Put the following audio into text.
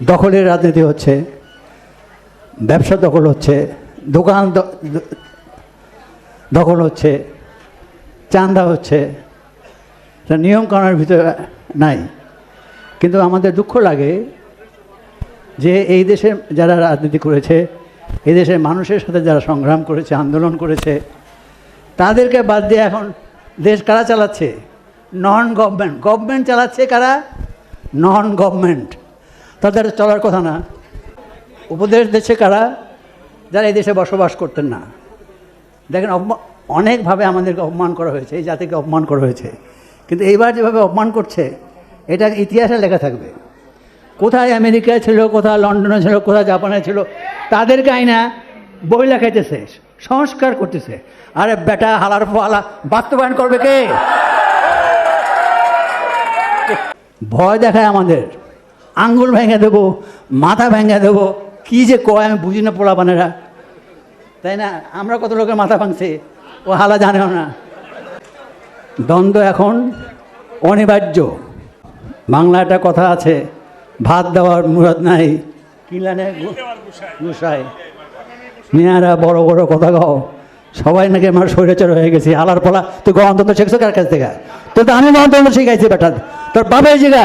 দখলের রাজনীতি হচ্ছে, ব্যবসা দখল হচ্ছে, দোকান দখল হচ্ছে চান্দা হচ্ছে। এটা নিয়ম কানুনের ভিতরে নাই। কিন্তু আমাদের দুঃখ লাগে যে এই দেশে যারা রাজনীতি করেছে, এই দেশের মানুষের সাথে যারা সংগ্রাম করেছে, আন্দোলন করেছে, তাদেরকে বাদ দিয়ে এখন দেশ কারা চালাচ্ছে? নন গভর্নমেন্ট গভর্নমেন্ট চালাচ্ছে কারা? নন গভর্নমেন্ট তাদের চলার কথা না। উপদেশ দিচ্ছে কারা? যারা এই দেশে বসবাস করতেন না। দেখেন অনেকভাবে আমাদেরকে অপমান করা হয়েছে, এই জাতিকে অপমান করা হয়েছে। কিন্তু এইবার যেভাবে অপমান করছে এটা ইতিহাসে লেখা থাকবে। কোথায় আমেরিকায় ছিল, কোথায় লন্ডনে ছিল, কোথায় জাপানে ছিল তাদেরকে আইনা বই লেখাইতেছে, সংস্কার করতেছে। আরে বেটা, হালার ফালা বাস্তবায়ন করবে কে? ভয় দেখায় আমাদের। আঙ্গুল ভেঙে দেবো, মাথা ভেঙে দেবো, কী যে কয় আমি বুঝি না পোলাপানেরা তাই না? আমরা কত লোকের মাথা ভাঙছে, ও হালা জানেও না। দ্বন্দ্ব এখন অনিবার্য। বাংলা একটা কথা আছে, ভাত দেওয়ার মুরাদ নাই কিলানে গুসাই। মেয়ারা বড় বড় কথা গাও সবাই নাকি আমার স্বৈরাচার হয়ে গেছে আলার পলা, তুই গণতন্ত্র শিখছো কার কাছ থেকে? তো আমি গণতন্ত্র শিখাইছি, বেটা। তোর বাবা এই জায়গা